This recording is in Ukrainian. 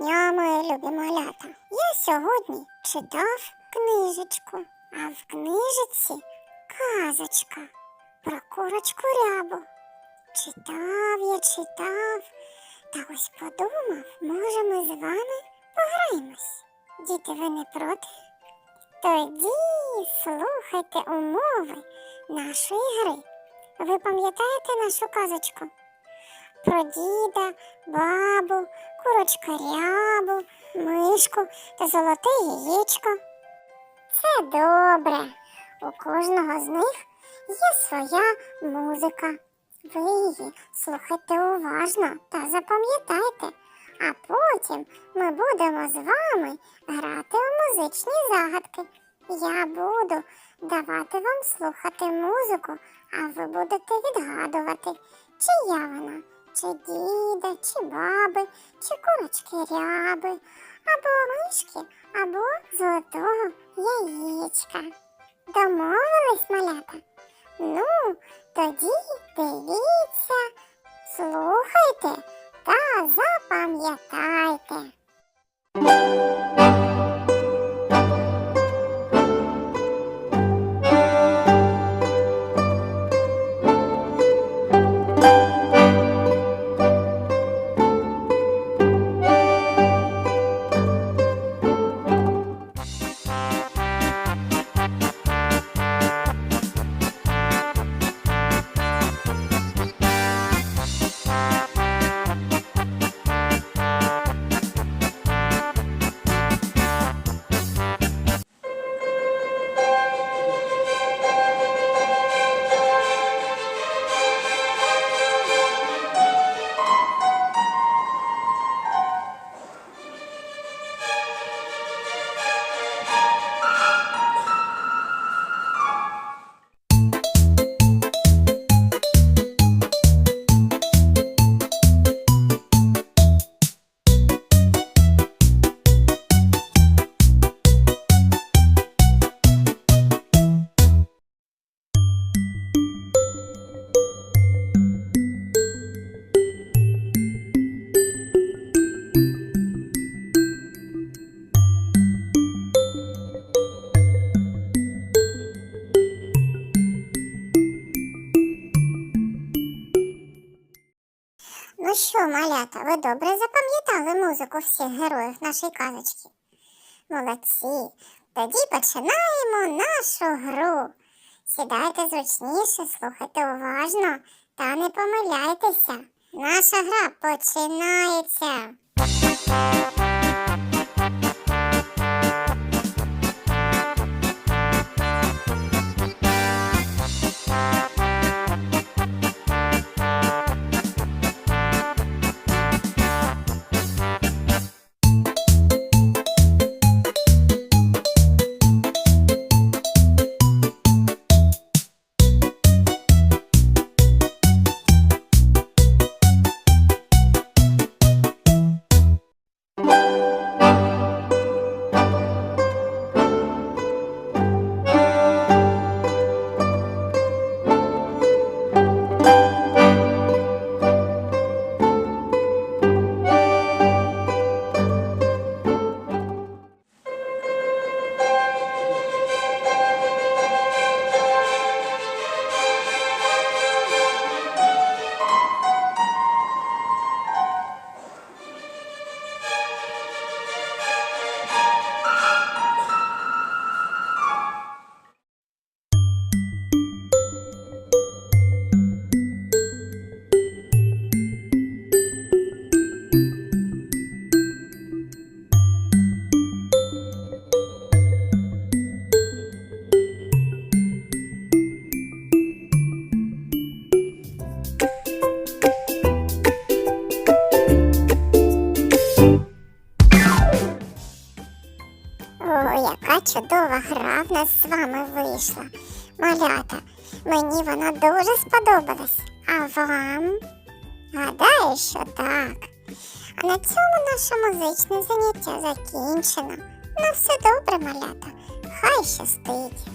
дня, мої любі малята. Я сьогодні читав книжечку, а в книжечці казочка про курочку рябу. Читав я, читав, та ось подумав, може ми з вами пограємось. Діти, ви не проти? Тоді слухайте умови нашої гри. Ви пам'ятаєте нашу казочку? Про діда, бабу, курочка рябу, мишку та золоте яєчко. Це добре. У кожного з них є своя музика. Ви її слухайте уважно та запам'ятайте, а потім ми будемо з вами грати у музичні загадки. Я буду давати вам слухати музику, а ви будете відгадувати, чия вона, чи діда, чи баби, чи курочки ряби, або мишки, або золотого яєчка. Домовились, малята? Ну, тоді дивіться, слухайте та запам'ятайте. Що, малята, ви добре запам'ятали музику всіх героїв нашої казочки? Молодці. Тоді починаємо нашу гру. Сідайте зручніше, слухайте уважно та не помиляйтеся. Наша гра починається. Чудова гра в нас з вами вийшла. Малята, мені вона дуже сподобалась. А вам? Гадаю, що так. А на цьому наше музичне заняття закінчено. На все добре, малята. Хай щастить.